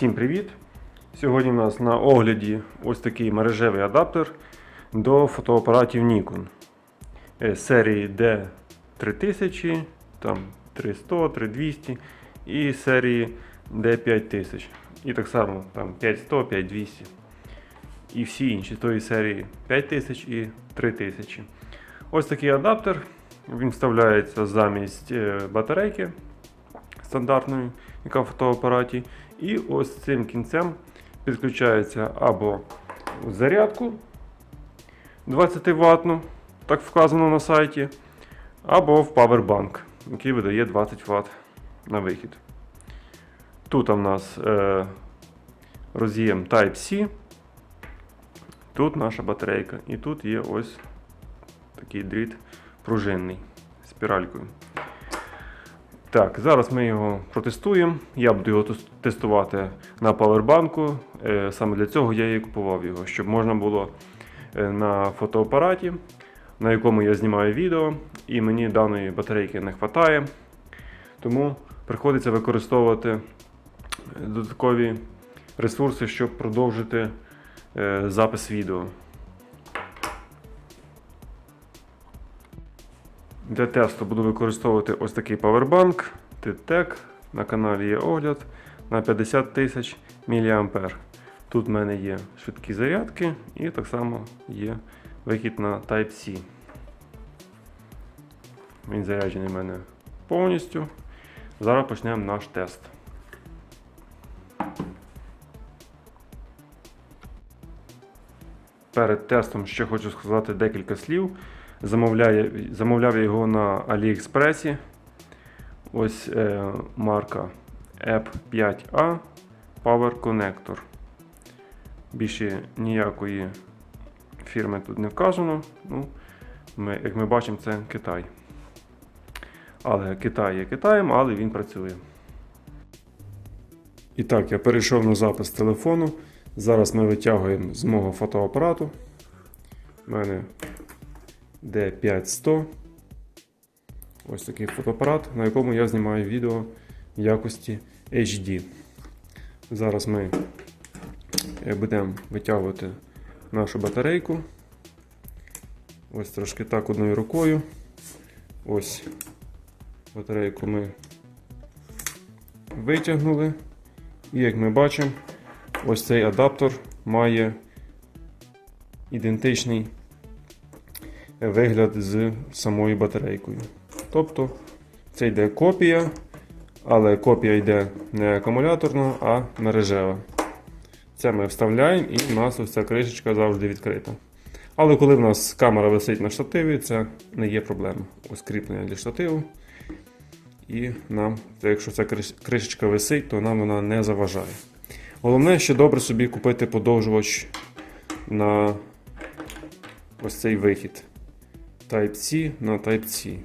Всім привіт! Сьогодні у нас на огляді ось такий мережевий адаптер до фотоапаратів Nikon Е, серії D3000, там 300, 3200 і серії D5000. І так само там 5100, 5200 і всі інші тої серії 5000 і 3000. Ось такий адаптер. Він вставляється замість е, батарейки стандартної, яка в фотоапараті. І ось цим кінцем підключається або зарядку 20 ватну, так вказано на сайті, або в павербанк, який видає 20 Вт на вихід. Тут у нас е, роз'єм Type-C, тут наша батарейка, і тут є ось такий дріт пружинний спіралькою. Так, зараз ми його протестуємо. Я буду його тестувати на павербанку. Е, Саме для цього я і купував його, щоб можна було е, на фотоапараті, на якому я знімаю відео, і мені даної батарейки не вистачає. Тому приходиться використовувати додаткові ресурси, щоб продовжити е, запис відео. Для тесту буду використовувати ось такий павербанк TTEC. На каналі є огляд на 50 тисяч мА. Тут в мене є швидкі зарядки і так само є вихід на Type-C. Він заряджений в мене повністю. Зараз почнемо наш тест. Перед тестом ще хочу сказати декілька слів. Замовляє, замовляв його на Аліекспресі. Ось е, марка EP5A Power Connector. Більше ніякої фірми тут не вказано. Ну, ми, як ми бачимо, це Китай. Але Китай є Китаєм, але він працює. І так, я перейшов на запис телефону. Зараз ми витягуємо з мого фотоапарату. У мене D5100. Ось такий фотоапарат, на якому я знімаю відео якості HD. Зараз ми е, будемо витягувати нашу батарейку. Ось трошки так одною рукою. Ось батарейку ми витягнули. І як ми бачимо, ось цей адаптер має ідентичний вигляд з самою батарейкою. Тобто це йде копія, але копія йде не акумуляторна, а мережева. Це ми вставляємо і в нас ось ця кришечка завжди відкрита. Але коли в нас камера висить на штативі, це не є проблема. Ось кріплення для штативу. І нам, якщо ця кришечка висить, то нам вона не заважає. Головне, ще добре собі купити подовжувач на ось цей вихід. Type-C на Type-C.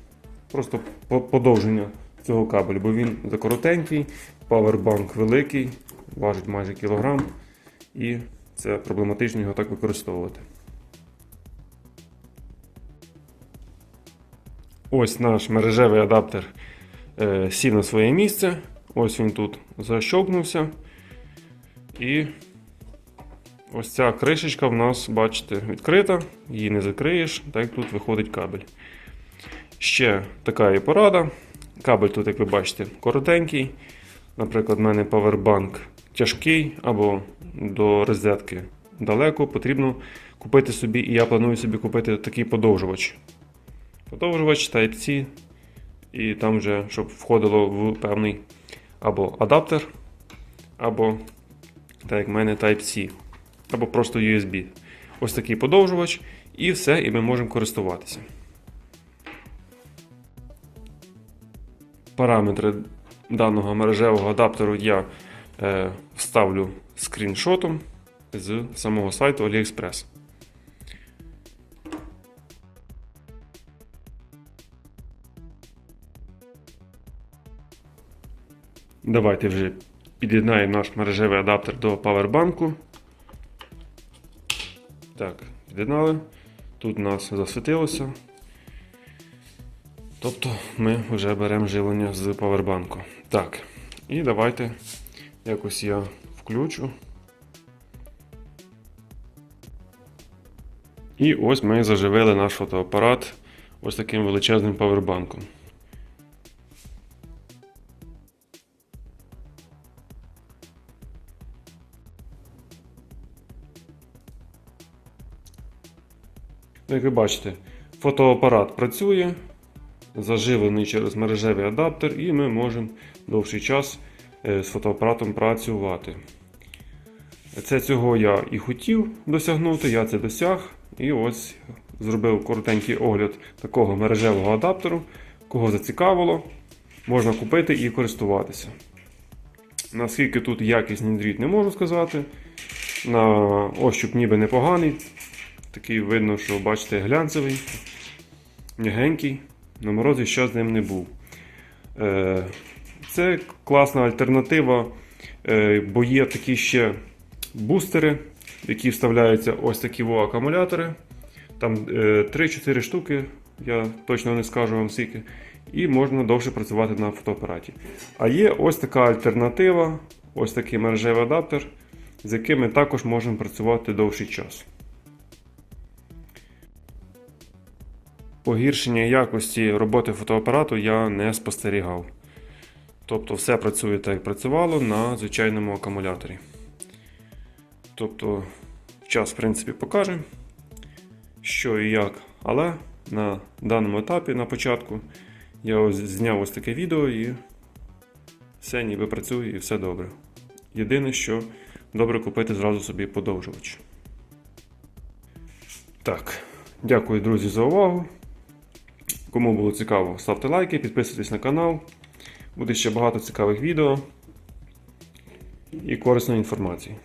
Просто подовження цього кабелю, бо він закоротенький, павербанк великий, важить майже кілограм, і це проблематично його так використовувати. Ось наш мережевий адаптер е, сів на своє місце. Ось він тут защовкнувся. І ось ця кришечка в нас, бачите, відкрита, її не закриєш, так тут виходить кабель. Ще така є порада. Кабель тут, як ви бачите, коротенький. Наприклад, в мене павербанк тяжкий або до розетки далеко. Потрібно купити собі, і я планую собі купити такий подовжувач. Подовжувач Type-C, і там вже, щоб входило в певний або адаптер, або, так як в мене Type-C, або просто USB. Ось такий подовжувач, і все, і ми можемо користуватися. Параметри даного мережевого адаптеру я е, вставлю скріншотом з самого сайту AliExpress. Давайте вже під'єднаємо наш мережевий адаптер до павербанку. Так, під'єднали. Тут у нас засвітилося. Тобто ми вже беремо живлення з павербанку. Так, і давайте якось я включу. І ось ми заживили наш фотоапарат ось таким величезним павербанком. Як ви бачите, фотоапарат працює, заживлений через мережевий адаптер, і ми можемо довший час е, з фотоапаратом працювати. Це цього я і хотів досягнути, я це досяг. І ось зробив коротенький огляд такого мережевого адаптеру. Кого зацікавило, можна купити і користуватися. Наскільки тут якісний дріт, не можу сказати. На ощуп ніби непоганий. Такий видно, що бачите, глянцевий, м'ягенький. На морозі ще з ним не був. Е, Це класна альтернатива, е, бо є такі ще бустери, в які вставляються ось такі акумулятори. Там е, 3-4 штуки, я точно не скажу вам скільки. І можна довше працювати на фотоапараті. А є ось така альтернатива, ось такий мережевий адаптер, з яким ми також можемо працювати довший час. Погіршення якості роботи фотоапарату я не спостерігав. Тобто все працює так, як працювало на звичайному акумуляторі. Тобто, час, в принципі, покаже, що і як. Але на даному етапі, на початку, я ось зняв ось таке відео і все ніби працює і все добре. Єдине, що добре купити зразу собі подовжувач. Так, дякую, друзі, за увагу. Кому було цікаво, ставте лайки, підписуйтесь на канал. Буде ще багато цікавих відео і корисної інформації.